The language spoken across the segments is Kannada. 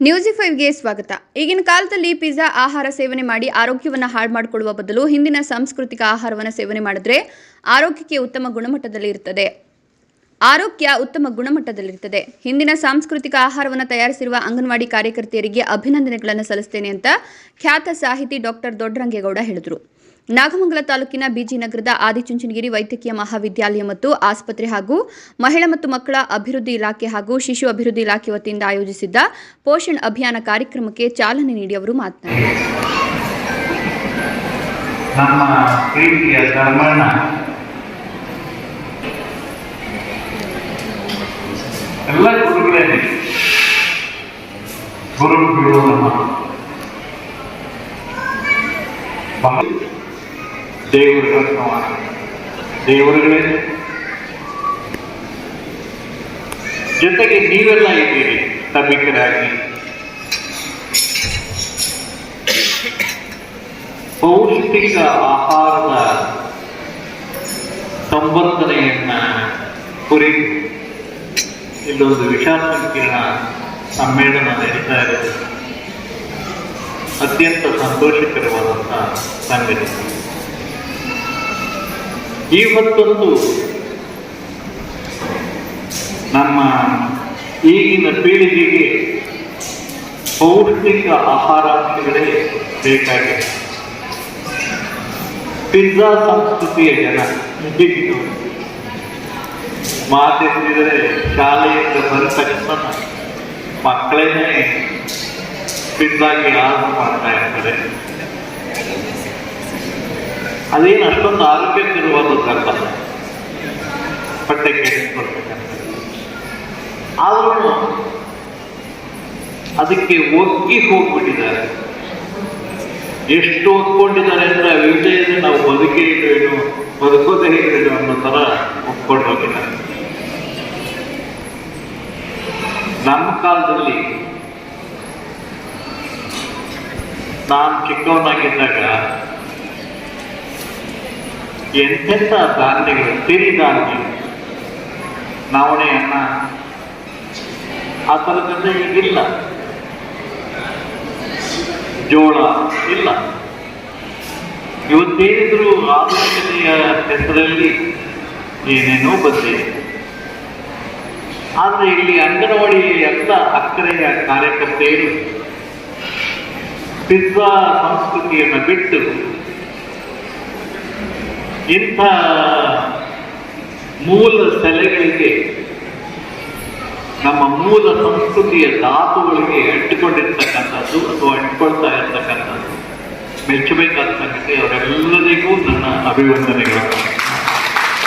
ನ್ಯೂಸ್ ಫೈವ್ಗೆ ಸ್ವಾಗತ. ಈಗಿನ ಕಾಲದಲ್ಲಿ ಪಿಜ್ಜಾ ಆಹಾರ ಸೇವನೆ ಮಾಡಿ ಆರೋಗ್ಯವನ್ನು ಹಾಳು ಮಾಡಿಕೊಳ್ಳುವ ಬದಲು ಹಿಂದಿನ ಸಾಂಸ್ಕೃತಿಕ ಆಹಾರವನ್ನು ಸೇವನೆ ಮಾಡಿದ್ರೆ ಆರೋಗ್ಯಕ್ಕೆ ಉತ್ತಮ ಗುಣಮಟ್ಟದಲ್ಲಿ ಇರುತ್ತದೆ ಆರೋಗ್ಯ ಉತ್ತಮ ಗುಣಮಟ್ಟದಲ್ಲಿರ್ತದೆ ಹಿಂದಿನ ಸಾಂಸ್ಕೃತಿಕ ಆಹಾರವನ್ನು ತಯಾರಿಸಿರುವ ಅಂಗನವಾಡಿ ಕಾರ್ಯಕರ್ತೆಯರಿಗೆ ಅಭಿನಂದನೆಗಳನ್ನು ಸಲ್ಲಿಸ್ತೇನೆ ಅಂತ ಖ್ಯಾತ ಸಾಹಿತಿ ಡಾಕ್ಟರ್ ದೊಡ್ಡರಂಗೇಗೌಡ ಹೇಳಿದರು. ನಾಗಮಂಗಲ ತಾಲೂಕಿನ ಬಿಜಿನಗರದ ಆದಿಚುಂಚನಗಿರಿ ವೈದ್ಯಕೀಯ ಮಹಾವಿದ್ಯಾಲಯ ಮತ್ತು ಆಸ್ಪತ್ರೆ ಹಾಗೂ ಮಹಿಳಾ ಮತ್ತು ಮಕ್ಕಳ ಅಭಿವೃದ್ಧಿ ಇಲಾಖೆ ಹಾಗೂ ಶಿಶು ಅಭಿವೃದ್ಧಿ ಇಲಾಖೆ ವತಿಯಿಂದ ಆಯೋಜಿಸಿದ್ದ ಪೋಷಣ್ ಅಭಿಯಾನ ಕಾರ್ಯಕ್ರಮಕ್ಕೆ ಚಾಲನೆ ನೀಡಿ ಅವರು ಮಾತನಾಡಿದರು. ದೇವರುಗಳ ಸಮಾನ ದೇವರುಗಳೇ ಜೊತೆಗೆ ನೀವೆಲ್ಲ ಇದ್ದೀರಿ ಸಭಿಕರಾಗಿ ಪೌಷ್ಟಿಕ ಆಹಾರದ ಸಂವರ್ಧನೆಯನ್ನ ಕುರಿತು ಇಲ್ಲೊಂದು ವಿಚಾರ ಸಂಕಿರಣ ಸಮ್ಮೇಳನ ನಡೀತಾ ಇರೋದು ಅತ್ಯಂತ ಸಂತೋಷಕರವಾದಂತಹ ಸಂಗತಿ ಈ ಹೊತ್ತೊಂದು ನಮ್ಮ ಈಗಿನ ಪೀಳಿಗೆಗೆ ಪೌಷ್ಟಿಕ ಆಹಾರಾಂಶಗಳೇ ಬೇಕಾಗಿದೆ. ಪಿಜ್ಜಾ ಸಂಸ್ಕೃತಿಯ ಜನ ಹೀಗಿದ್ದು ಮಾತೆತ್ತಿದರೆ ಶಾಲೆಯಿಂದ ಬಂದ ತಕ್ಷಣ ಮಕ್ಕಳೇನೆ ಪಿಜ್ಜಾಗೆ ಆರ್ಡರ್ ಮಾಡ್ತಾ ಇರ್ತಾರೆ. ಅದೇನು ಅಷ್ಟೊಂದು ಆರೋಗ್ಯಕರವಾದದ್ದಲ್ಲ ಹೊಟ್ಟೆ ಕೆಡಿಸ್ಕೊಳ್ಬೇಕಂತ ಆದ್ರೂ ಅದಕ್ಕೆ ಒಗ್ಗಿ ಹೋಗ್ಬಿಟ್ಟಿದ್ದಾರೆ. ಎಷ್ಟು ಒಪ್ಕೊಂಡಿದ್ದಾರೆ ಅಂದ್ರೆ ವಿಜಯದ ನಾವು ಬದುಕೇ ಇಲ್ವೇನು, ಬದುಕೋದೇ ಇಲ್ವೇನು ಅನ್ನೋ ತರ ಒಪ್ಕೊಂಡು ನಮ್ಮ ಕಾಲದಲ್ಲಿ ನಾನು ಚಿಕ್ಕವನಾಗಿದ್ದಾಗ ಎಂತೆಂಥ ಧಾನ್ಯಗಳು ಸಿರಿ ಧಾನ್ಯ ನವಣೆ ಅನ್ನ ಆ ಥರದಿಂದ ಈಗಿಲ್ಲ. ಜೋಳ ಇಲ್ಲ. ಇವತ್ತೇನಿದ್ರು ಆಧುನಿಕತೆಯ ಹೆಸರಲ್ಲಿ ಏನೇನೋ ಬಂದಿದೆ. ಆದರೆ ಇಲ್ಲಿ ಅಂಗನವಾಡಿ ಎಲ್ಲ ಅಕ್ಕರೆಯ ಕಾರ್ಯಕರ್ತೆಯರು ಪಿಜ್ಜಾ ಸಂಸ್ಕೃತಿಯನ್ನು ಬಿಟ್ಟು ಇಂಥ ಮೂಲ ಸೆಲೆಗಳಿಗೆ, ನಮ್ಮ ಮೂಲ ಸಂಸ್ಕೃತಿಯ ಧಾತುಗಳಿಗೆ ಅಂಟಿಕೊಂಡಿರ್ತಕ್ಕಂಥದ್ದು ಅಥವಾ ಅಂಟಿಕೊಳ್ತಾ ಇರ್ತಕ್ಕಂಥದ್ದು, ಮೆಚ್ಚಬೇಕಾದ ಸಂಗತಿ ಅವರೆಲ್ಲರಿಗೂ ನನ್ನ ಅಭಿವಂದನೆಗಳು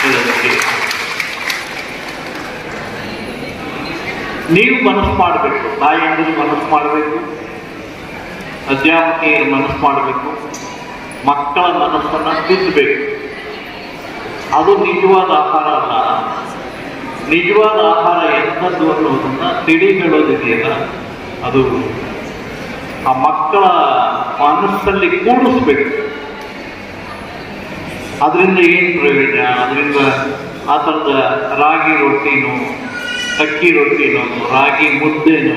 ಹೇಳೋದಕ್ಕೆ. ನೀವು ಮನಸ್ಸು ಮಾಡಬೇಕು ತಾಯಿಯಂದರು ಮನಸ್ಸು ಮಾಡಬೇಕು ಅಧ್ಯಾಪಕಿಯರು ಮನಸ್ಸು ಮಾಡಬೇಕು, ಮಕ್ಕಳ ಮನಸ್ಸನ್ನು ತಿದ್ದಬೇಕು. ಅದು ನಿಜವಾದ ಆಹಾರ ಅಲ್ಲ. ನಿಜವಾದ ಆಹಾರ ಎಂಥದ್ದು ಅನ್ನೋದನ್ನ ತಿಳಿ ಹೇಳೋದಿದೆಯಲ್ಲ, ಅದು ಆ ಮಕ್ಕಳ ಮನಸ್ಸಲ್ಲಿ ಕೂಡಿಸ್ಬೇಕು. ಅದರಿಂದ ಏನು ಪ್ರಯೋಜನ? ಅದರಿಂದ ಆ ಥರದ ರಾಗಿ ರೊಟ್ಟಿನೋ, ಅಕ್ಕಿ ರೊಟ್ಟಿನೋ, ರಾಗಿ ಮುದ್ದೆನೋ,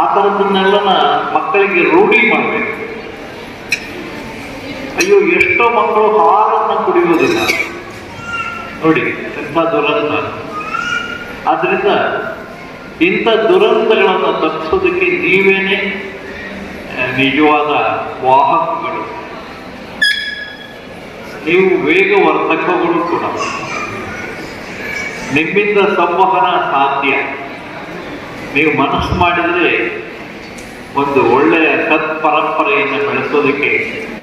ಆ ಥರದನ್ನೆಲ್ಲ ಮಕ್ಕಳಿಗೆ ರೂಢಿ ಮಾಡಬೇಕು. ಅಯ್ಯೋ, ಎಷ್ಟೋ ಮಕ್ಕಳು ಹಾಲನ್ನು ಕುಡಿಯುವುದಿಲ್ಲ. ನೋಡಿ ತುಂಬಾ ದುರಂತ. ಆದ್ರಿಂದ ಇಂಥ ದುರಂತಗಳನ್ನು ತಪ್ಪಿಸೋದಕ್ಕೆ ನೀವೇನೆ ನಿಜವಾದ ವಾಹಕಗಳು. ನೀವು ವೇಗವರ್ಧಕಗಳು ಕೂಡ. ನಿಮ್ಮಿಂದ ಸಂವಹನ ಸಾಧ್ಯ. ನೀವು ಮನಸ್ಸು ಮಾಡಿದರೆ ಒಂದು ಒಳ್ಳೆಯ ಸತ್ಪರಂಪರೆಯನ್ನು ಬೆಳೆಸೋದಕ್ಕೆ